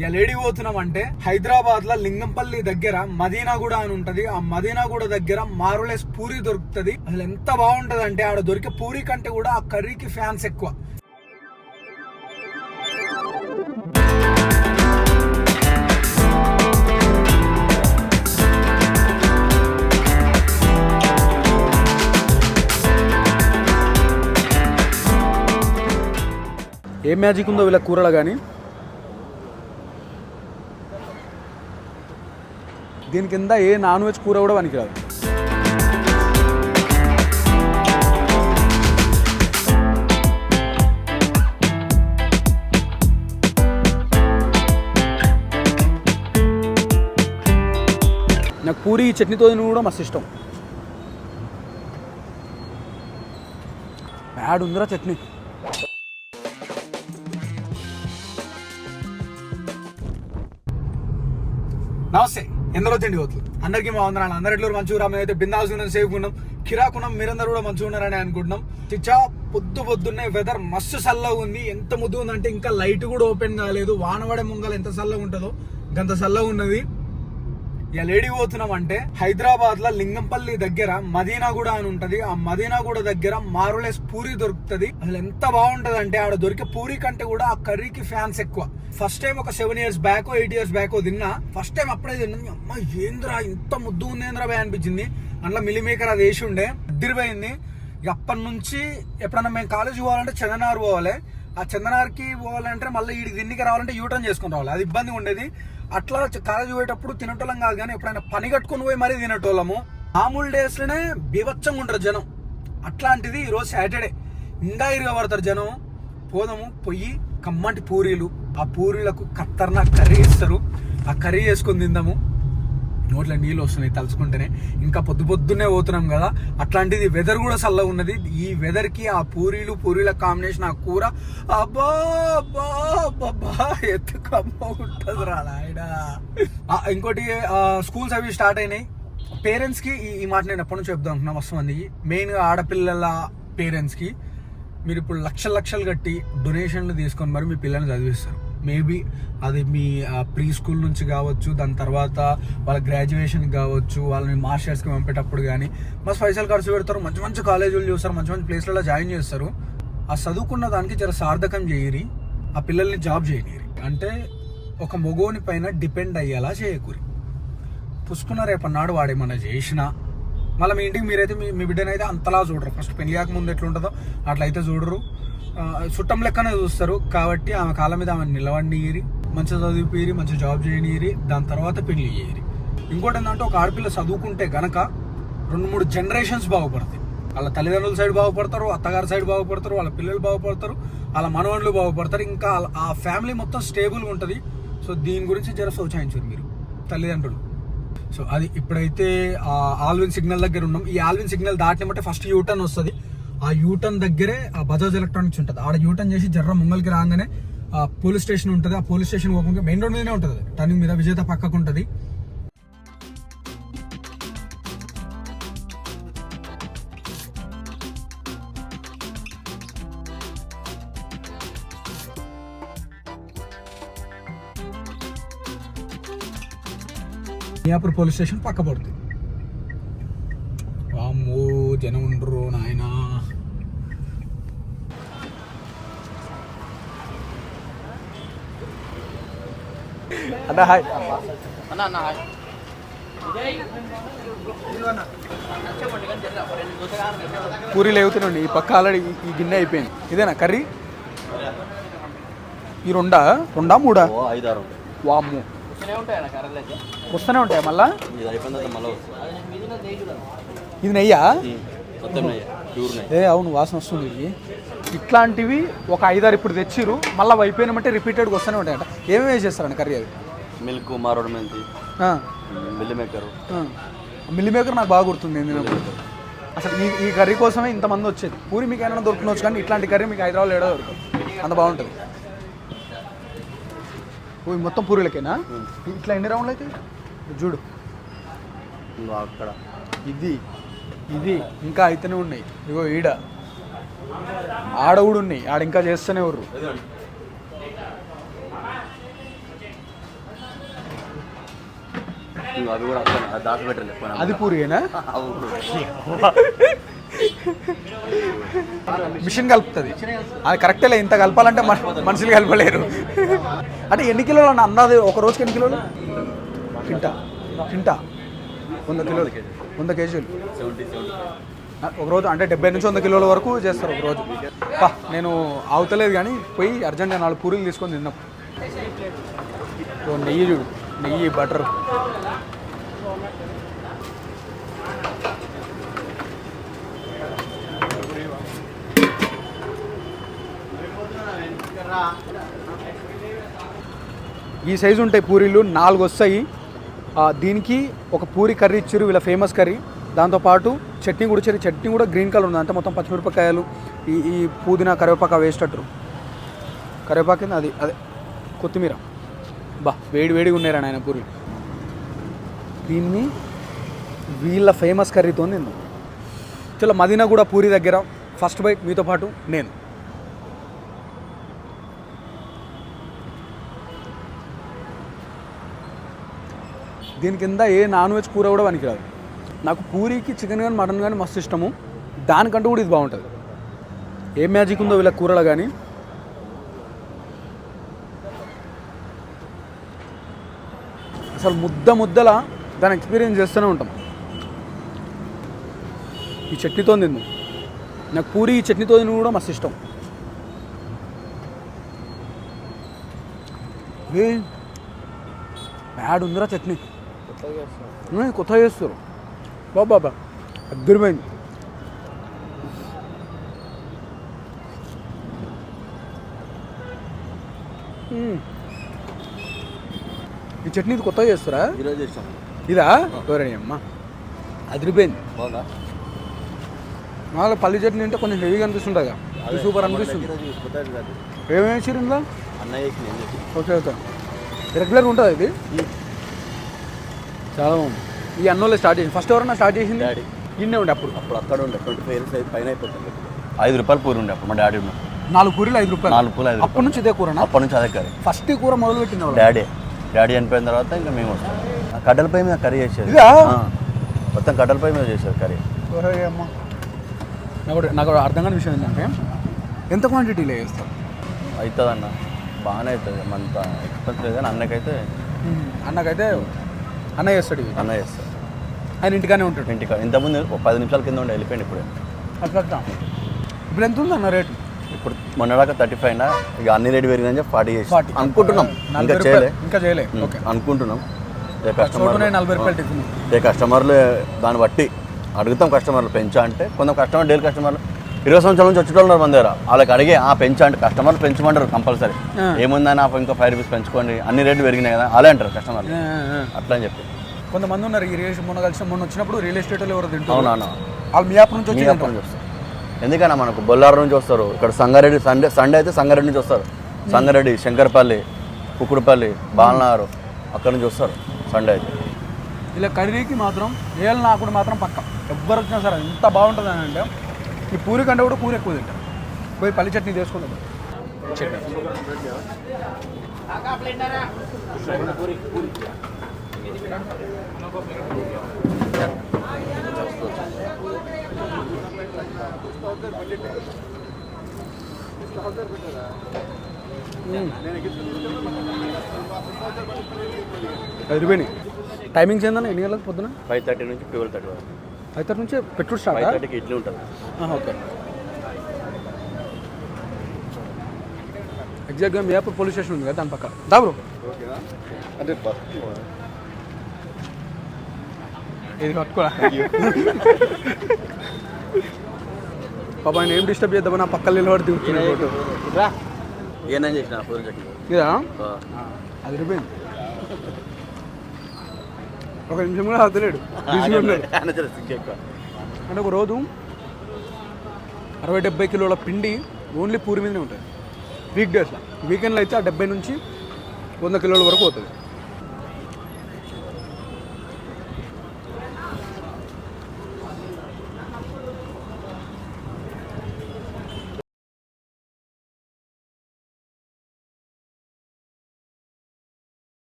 ఇలా పోతున్నాం అంటే హైదరాబాద్లో లింగంపల్లి దగ్గర మదీనాగూడ అని ఉంటది. ఆ మదీనాగూడ దగ్గర మారులేస్ పూరి దొరుకుతుంది. అసలు ఎంత బాగుంటది అంటే ఆడ దొరికే పూరి కంటే కూడా ఆ కర్రీకి ఫ్యాన్స్ ఎక్కువ. ఏ మ్యాజిక్ ఉందో వీళ్ళ కూరలో కానీ దీని కింద ఏ నాన్ వెజ్ కూర కూడా పనికిరాదు. నాకు పూరి చట్నీతో తినడం కూడా మస్తు ఇష్టం. బ్యాడ్ ఉందిరా చట్నీ. నమస్తే. ఎందరో తిండి పోతుంది అందరికీ మా వందనాలు. అందరి ఎట్లు మంచిగా మేము అయితే బిందాస్ ఉన్నాం సేఫ్ ఉన్నాం కిరాకున్నాం మీరందరూ కూడా మంచిగా ఉన్నారని అనుకుంటున్నాం. చిచ్చా పొద్దు పొద్దున్నే వెదర్ మస్తు చల్లగా ఉంది. ఎంత ముద్దు ఉందంటే ఇంకా లైట్ కూడా ఓపెన్ కాలేదు. వానవడే ముంగల ఎంత చల్లగా ఉంటుందో గంత చల్లగా ఉన్నది. ఇలా పోతున్నాం అంటే హైదరాబాద్లో లింగంపల్లి దగ్గర మదీనాగూడ అని ఉంటది. ఆ మదీనాగూడ దగ్గర మారులెస్ పూరి దొరుకుతుంది. అసలు ఎంత బాగుంటది అంటే ఆడ దొరికే పూరి కంటే కూడా ఆ కర్రీకి ఫ్యాన్స్ ఎక్కువ. ఫస్ట్ టైం ఒక seven years back eight years back తిన్నా ఫస్ట్ టైం అప్పుడే తిన్నా అమ్మ ఏంద్రా ఇంత ముద్దు ఉందేంద్రా భయ అనిపించింది. అందులో మిలిమేకర్ అది వేసి ఉండే అద్దరిపోయింది. ఇక అప్పటి నుంచి ఎప్పుడన్నా మేము కాలేజ్ పోవాలంటే చందనార్ పోవాలి. ఆ చందనార్కి పోవాలంటే మళ్ళీ ఈ దిన్నికి రావాలంటే యూటర్న్ చేసుకుని రావాలి. అది ఇబ్బంది ఉండేది. అట్లా కాలేజ్ పోయేటప్పుడు తినటోళ్ళం కాదు కానీ ఎప్పుడైనా పని కట్టుకుని పోయి మరీ తినేటోళ్ళము. మామూలు డేస్లోనే బీభత్సంగా ఉంటారు జనం. అట్లాంటిది ఈరోజు సాటర్డే. ఇంకా ఇరుగా పడతారు జనం. పోదాము పొయ్యి కమ్మంటి పూరీలు. ఆ పూరీలకు కత్తర్న కర్రీ ఇస్తారు ఆ కర్రీ వేసుకొని తిందాము. నోట్ల నీళ్ళు వస్తున్నాయి తలుచుకుంటేనే. ఇంకా పొద్దు పొద్దున్నే పోతున్నాం కదా అట్లాంటిది వెదర్ కూడా చల్లగా ఉన్నది. ఈ వెదర్కి ఆ పూరీలు పూరీల కాంబినేషన్ ఆ కూర అబ్బా అబ్బా అబ్బా ఎత్తుకమ్మ ఉంటుంది రా ఇంకోటి స్కూల్స్ అవి స్టార్ట్ అయినాయి. పేరెంట్స్కి ఈ- ఈ మాట నేను ఎప్పటి నుంచి చెప్దాం అనుకున్నా మస్తు మందికి. మెయిన్గా ఆడపిల్లల పేరెంట్స్కి మీరు ఇప్పుడు లక్షలు లక్షలు కట్టి డొనేషన్లు తీసుకొని మరి మీ పిల్లల్ని చదివిస్తారు. మేబీ అది మీ ప్రీ స్కూల్ నుంచి కావచ్చు దాని తర్వాత వాళ్ళ గ్రాడ్యుయేషన్ కావచ్చు వాళ్ళని మాస్టర్స్కి పంపేటప్పుడు కానీ మస్తు పైసలు ఖర్చు పెడతారు మంచి మంచి కాలేజీలు చూస్తారు మంచి మంచి ప్లేస్లలో జాయిన్ చేస్తారు. ఆ చదువుకున్న దానికి జర సార్థకం చేయరి ఆ పిల్లల్ని జాబ్ చేయనిరి అంటే ఒక మగోని పైన డిపెండ్ అయ్యేలా చేయకూరి. పుష్కున్న రేపన్నాడు వాడేమన్నా చేసినా మళ్ళీ మీ ఇంటికి మీరైతే మీ మీ బిడ్డనైతే అంతలా చూడరు. ఫస్ట్ పెళ్ళి కాకముందు ఎట్లుంటుందో అట్లయితే చూడరు. చుట్టం లెక్కనే చూస్తారు. కాబట్టి ఆమె కాళ్ళ మీద ఆమె నిలవండియరి మంచిగా చదివిపోయి మంచి జాబ్ చేయనియరి దాని తర్వాత పెళ్ళి చేయరి. ఇంకోటి ఏంటంటే ఒక ఆడపిల్ల చదువుకుంటే గనక రెండు మూడు జనరేషన్స్ బాగుపడతాయి. వాళ్ళ తల్లిదండ్రుల సైడ్ బాగుపడతారు అత్తగారి సైడ్ బాగుపడతారు వాళ్ళ పిల్లలు బాగుపడతారు వాళ్ళ మనవళ్ళు బాగుపడతారు. ఇంకా ఆ ఫ్యామిలీ మొత్తం స్టేబుల్గా ఉంటుంది. సో దీని గురించి జర సోచాయించారు మీరు తల్లిదండ్రులు. సో అది ఇప్పుడైతే ఆ ఆల్విన్ సిగ్నల్ దగ్గర ఉన్నాం. ఈ ఆల్విన్ సిగ్నల్ దాటినమంటే ఫస్ట్ యూటర్న్ వస్తుంది. ఆ యూటర్న్ దగ్గరే ఆ బజాజ్ ఎలక్ట్రానిక్స్ ఉంటుంది. ఆడ యూటర్న్ చేసి జర్ర ముంగల్కి రాగానే పోలీస్ స్టేషన్ ఉంటుంది. ఆ పోలీస్ స్టేషన్ పోకుండా మెయిన్ రోడ్ మీదనే ఉంటుంది టర్నింగ్ మీద విజేత పక్కకు ఉంటుంది. మియాపూర్ పోలీస్ స్టేషన్ పక్క పడుతుంది వామ్మో జనం ఉండరు నాయనా. అన్న హాయ్. అన్న అన్న హాయ్. పూరి లేవుతున్నాండి ఈ పక్క ఆల్రెడీ ఈ గిన్నె అయిపోయింది. ఇదేనా కర్రీ? ఈ రెండా? రెండా మూడా? వామ్ము. వస్తూనే ఉంటాయి మళ్ళా? ఇది నెయ్యా? మొత్తం నెయ్యి ప్యూర్ నెయ్యి. ఏ అవును వాసన వస్తుంది ఇది. ఇట్లాంటివి ఒక ఐదారు ఇప్పుడు తెచ్చిరు మళ్ళీ అయిపోయినామంటే రిపీటెడ్గా వస్తూనే ఉంటాయట. ఏమేమి వేసేస్తారండి కర్రీ అది? మిల్క్ మారోడు మెంతి మిల్లి మేకర్. మిల్లీ మేకర్ నాకు బాగా గుర్తుంది నేను. అసలు ఈ ఈ కర్రీ కోసమే ఇంతమంది వచ్చేది. పూరి మీకు ఏమైనా దొరుకుతుండొచ్చు కానీ ఇట్లాంటి కర్రీ మీకు హైదరాబాద్లో ఏడో దొరకదు అంత బాగుంటుంది. పోయి మొత్తం పూరీలకేనా? ఇట్లా ఎన్ని రౌండ్లు అయితే? చూడు. అక్కడ. ఇది ఇది ఇంకా అయితేనే ఉన్నాయి. ఇగో ఈడ. ఆడ కూడా ఉన్నాయి. ఆడ ఇంకా చేస్తూనే ఉర్రు. అది కూడా అది పూరియేనా? మిషన్ కలుపుతుంది. అది కరెక్టే ఇంత కలపాలంటే మనుషులు కలపలేరు. అంటే ఎన్ని కిలోలు అన్న అందాది ఒక రోజుకి ఎన్ని కిలోలు? కింటా. కింటా. వంద కిలోలు. వంద కేజీలు. ఒక రోజు అంటే డెబ్బై నుంచి వంద కిలోల వరకు చేస్తారు ఒక రోజు. పా నేను అవుతలేదు కానీ పోయి అర్జెంట్గా నాలుగు పూరీలు తీసుకొని తిన్నాం. ఓ నెయ్యి చూడు. నెయ్యి బటర్. ఈ సైజు ఉంటాయి పూరీలు నాలుగు వస్తాయి. దీనికి ఒక పూరి కర్రీ ఇచ్చారు వీళ్ళ ఫేమస్ కర్రీ. దాంతోపాటు చట్నీ కూడా ఇచ్చారు. చట్నీ కూడా గ్రీన్ కలర్ ఉంది. అంతా మొత్తం పచ్చిమిరపకాయలు ఈ ఈ పుదీనా కరివేపాకు వేసేటట్టు. కరివేపాకు కింద అది అదే కొత్తిమీర. బా వేడి వేడిగా ఉన్నారా నాయన పూరి దీన్ని వీళ్ళ ఫేమస్ కర్రీతో నేను చాలా మదీనా కూడా పూరి దగ్గర ఫస్ట్ బైట్ మీతో పాటు నేను. దీని కింద ఏ నాన్ వెజ్ కూర కూడా పనికిరాదు. నాకు పూరీకి చికెన్ కానీ మటన్ కానీ మస్తు ఇష్టము. దానికంటూ కూడా ఇది బాగుంటుంది. ఏ మ్యాజిక్ ఉందో వీళ్ళ కూరలో కానీ అసలు ముద్ద ముద్దల దాని ఎక్స్పీరియన్స్ చేస్తూనే ఉంటాం. ఈ చట్నీతో తిందు. నాకు పూరి ఈ చట్నీతో తిని కూడా మస్తు ఇష్టం. ఏ బ్యాడ్ ఉందిరా చట్నీ. ఉమ్, కొత్తగా చేస్తారు బాబా అద్దరిపోయింది. ఈ చట్నీ ఇది కొత్తగా చేస్తారా ఈరోజు చేసాం ఇదా ఎవరని అమ్మ అదిరిపోయింది బాగా మామూలుగా పల్లి చట్నీ అంటే కొంచెం హెవీగా అనిపిస్తుంటుంది ఇది సూపర్ అనిపిస్తుంది ఏమేమి వేసారు ఇందులో అన్నయ్య ఓకే ఓకే రెగ్యులర్గా ఉంటుంది ఇది చాలా బాగుంది. ఈ అన్నోళ్ళే స్టార్ట్ చేసింది. ఫస్ట్ ఎవరన్నా స్టార్ట్ చేసింది? డాడీ ఇన్నే ఉండే అప్పుడు. అప్పుడు అక్కడ ఉండే. ట్వంటీ ఫైవ్ ఇయర్స్ అయితే పైన అయిపోతుంది ఐదు రూపాయలు పూరి ఉండే అప్పుడు మా డాడీ ఉండే నాలుగు కూరలు ఐదు రూపాయలు. నాలుగు పూలు ఐదు అప్పటి నుంచి ఇదే కూరనా? అప్పటి నుంచి అదే కర్రీ. ఫస్ట్ ఈ కూర మొదలు పెట్టింది? డాడీ. డాడీ చనిపోయిన తర్వాత ఇంకా మేము వస్తాం. ఆ కట్టెలపై మీద కర్రీ చేసేది. మొత్తం కట్టెలపై మీద చేసేది కర్రీ. నాకు నాకు అర్థం కాని విషయం ఏంటంటే ఎంత క్వాంటిటీలో వేస్తారు అవుతుంది అన్న బాగానే అవుతుంది అంత ఎక్స్పెన్స్ లేదు కానీ అన్నకైతే అన్నకైతే అన్న చేస్తాడు ఇవి. అన్న చేస్తాడు ఆయన ఇంటికానే ఉంటాడు. ఇంటికి ఇంతకుముందు ఒక పది నిమిషాల కింద ఉండి వెళ్ళిపోయింది ఇప్పుడే. అట్లా. ఇప్పుడు ఎంత ఉంది అన్న రేటు? ఇప్పుడు మొన్నదాకా థర్టీ ఫైవ్ నా ఇక అన్ని రేటు పెరిగిందని చెప్పి ఫార్టీ చేసి 40. అనుకుంటున్నాం. నలభై ఇంకా రూపాయలు చేయలే. ఇంకా చేయలే. ఓకే. అనుకుంటున్నాం. ఏ చోటునే కస్టమర్ నలభై రూపాయలు టిఫిన్ ఏ కస్టమర్లు దాన్ని బట్టి అడుగుతాం కస్టమర్లు పెంచా అంటే కొంత కస్టమర్ డైలీ కస్టమర్లు ఇరవై సంవత్సరాల నుంచి వచ్చేటోళ్ళు ఉన్నారు మన దగ్గర. వాళ్ళకి అడిగే ఆ పెంచా అంటే కస్టమర్లు పెంచమంటారు కంపల్సరీ. ఏముందని ఆ ఇంకా ఫైవ్ రూపీస్ పెంచుకోండి. అన్ని రేట్లు పెరిగినాయి కదా అలా అంటారు కస్టమర్లు అట్లా అని చెప్పి. కొంతమంది ఉన్నారు ఈ రియల్ మొన్న కలిసి మొన్న వచ్చినప్పుడు రియల్ ఎస్టేట్ ఎవరు తింటారు అవునా వాళ్ళు మీ యాప్ నుంచి వచ్చి వస్తారు. ఎందుకన్నా మనకు బొల్లారం నుంచి వస్తారు. ఇక్కడ సంగారెడ్డి సండే సండే అయితే సంగారెడ్డి నుంచి వస్తారు. సంగారెడ్డి శంకర్పల్లి కుకుడుపల్లి బాలనారు అక్కడ నుంచి వస్తారు సండే అయితే. ఇలా కర్రీకి మాత్రం ఏళ్ళు నాకుడు మాత్రం పక్క. ఎవ్వరు వచ్చినా సరే ఎంత బాగుంటుంది అని అంటే ఈ పూరి కంటే కూడా కూర ఎక్కువ తింటాం. పోయి పల్లి చట్నీ చేసుకుంటాం చట్నీ అదిరిపోయినాయి టైమింగ్స్ ఏందన్న? ఎన్ని గంటలకు పొద్దున? ఫైవ్ థర్టీ నుంచి ట్వెల్వ్ థర్టీ వరకు. అయితే నుంచి ఫైవ్ స్టార్ట్? థర్టీకి ఇడ్లీ ఉంటుంది. ఓకే. ఎగ్జాక్ట్గా మియాపూర్ పోలీస్ స్టేషన్ ఉంది కదా దాని పక్క. దా బ్రో. అంటే ఇది పట్టుకోరా. పాప ఆయన ఏం డిస్టర్బ్ చేద్దామని నా పక్కన నిలబడి దిగుతున్నాడు ఫోటో ఏమేం చేసిన అది రిపోయింది ఒక నిమిషం కూడా ఎక్కువ. అంటే ఒక రోజు అరవై డెబ్బై కిలోల పిండి ఓన్లీ పూరి మీదనే ఉంటుంది వీక్ డేస్లో వీకెండ్లో అయితే ఆ డెబ్బై నుంచి వంద కిలోల వరకు అవుతుంది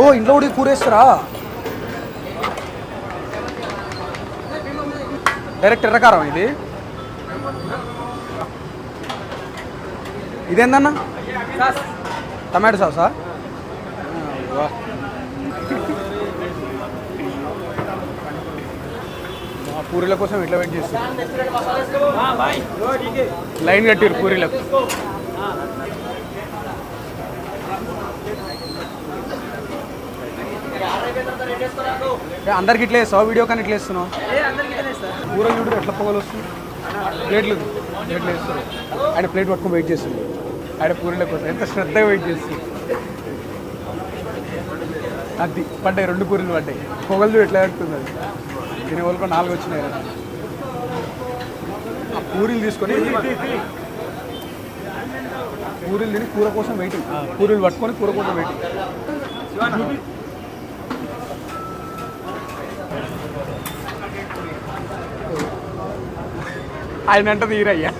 ఓ ఇంట్లో కూడా కూరేస్తారా? డైరెక్ట్ ఎర్రకారం ఇది. ఇదేందన్నా? టమాటో సాసా పూరీల కోసం ఇట్లా వెయిట్ చేస్తారు లైన్ కట్టారు పూరీలకు. అందరికి ఇట్లా వేస్తావు వీడియో కానీ ఇట్లా వేస్తున్నావు కూర చూడు ఎట్లా పొగలు వస్తుంది ప్లేట్లు ప్లేట్లు వేస్తారు ఆయన ప్లేట్ పట్టుకొని వెయిట్ చేస్తుంది ఆయన పూరీల కోసం ఎంత శ్రద్ధగా వెయిట్ చేస్తుంది అది పడ్డాయి రెండు పూరీలు పడ్డాయి. పొగలు చూడు ఎట్లా పెడుతుంది అది దీని వరకు నాలుగు వచ్చినాయి కదా. ఆ పూరీలు తీసుకొని పూరీలు తిని కూర కోసం వెయిటింగ్ పూరీలు పట్టుకొని కూర కోసం వెయిటింగ్ ఆయన అంటే తీరయ్యా?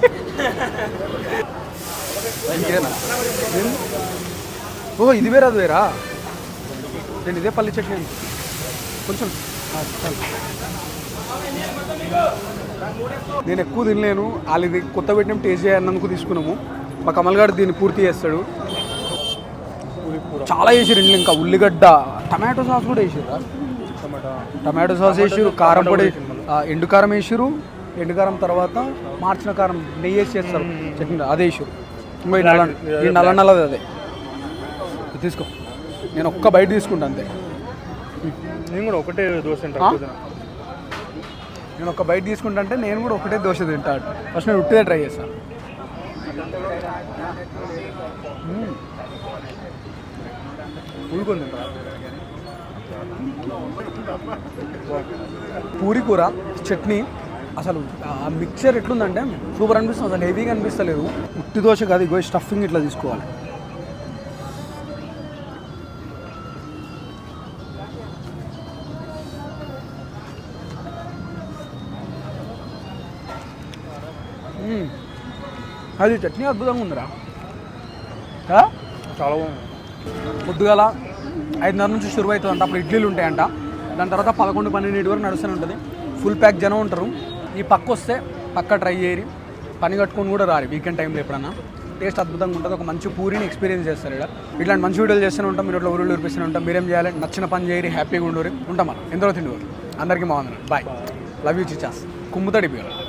ఓ ఇది వేరా అది వేరా నేను ఇదే పల్లి చట్నీ అని. కొంచెం. నేను ఎక్కువ తినలేను. వాళ్ళు ఇది కొత్త పెట్టిన టేస్ట్ చేయాలన్నందుకు తీసుకున్నాము. మా కమల్ గారు దీన్ని పూర్తి చేస్తాడు. చాలా వేసారు ఇంట్లో ఇంకా. ఉల్లిగడ్డ టమాటో సాస్ కూడా వేసారు టమాటో సాస్ వేసారు కారం పొడి ఆ, ఎండు కారం వేసారు ఎండు కారం తర్వాత మార్చిన కారం నెయ్యి వేసి చేస్తారు. చట్నీ అదే వేసారు ఇంకో నల్ల నల్లది అదే. తీసుకో. నేను ఒక్క బయట తీసుకుంటా అంతే. నేను కూడా ఒకటే దోశ ఆ? నేను ఒక బయట తీసుకుంటా అంటే నేను కూడా ఒకటే దోశ తింటా. ఫస్ట్ నేను ఉట్టిదే ట్రై చేస్తాను ఉడుకొని తింటా. పూరి కూర చట్నీ అసలు ఆ మిక్చర్ ఎట్లుందంటే సూపర్ అనిపిస్తుంది. అసలు హెవీగా అనిపిస్తలేదు. ఉట్టి దోశ కాదు ఇగో స్టఫింగ్ ఇట్లా తీసుకోవాలి. అది చట్నీ అద్భుతంగా ఉందిరా? చాలా బాగుంది. పొద్దుగాల ఐదున్నర నుంచి షురు అవుతుందంట. అప్పుడు ఇడ్లీలు ఉంటాయంట. దాని తర్వాత పదకొండు పన్నెండు వరకు నడుస్తూనే ఉంటుంది. ఫుల్ ప్యాక్ జనం ఉంటారు. ఈ పక్క వస్తే పక్క ట్రై చేయరి పని కట్టుకొని కూడా రారు. వీకెండ్ టైంలో ఎప్పుడన్నా. టేస్ట్ అద్భుతంగా ఉంటుంది. ఒక మంచి పూరిని ఎక్స్పీరియన్స్ చేస్తారు ఇక్కడ. ఇట్లాంటి మంచి వీడియోలు చేస్తూనే ఉంటాం. మీరు ఇట్లా ఊరిలో ఊరిపిస్తూనే ఉంటాం. మీరేం చేయాలి? నచ్చిన పని చేయరి హ్యాపీగా ఉండరు ఉంటాం మనం. ఎందరో తిండి అందరికీ బాగుంది. బాయ్ లవ్ యూ చిచాస్ కుమ్ముతాడి పేరు.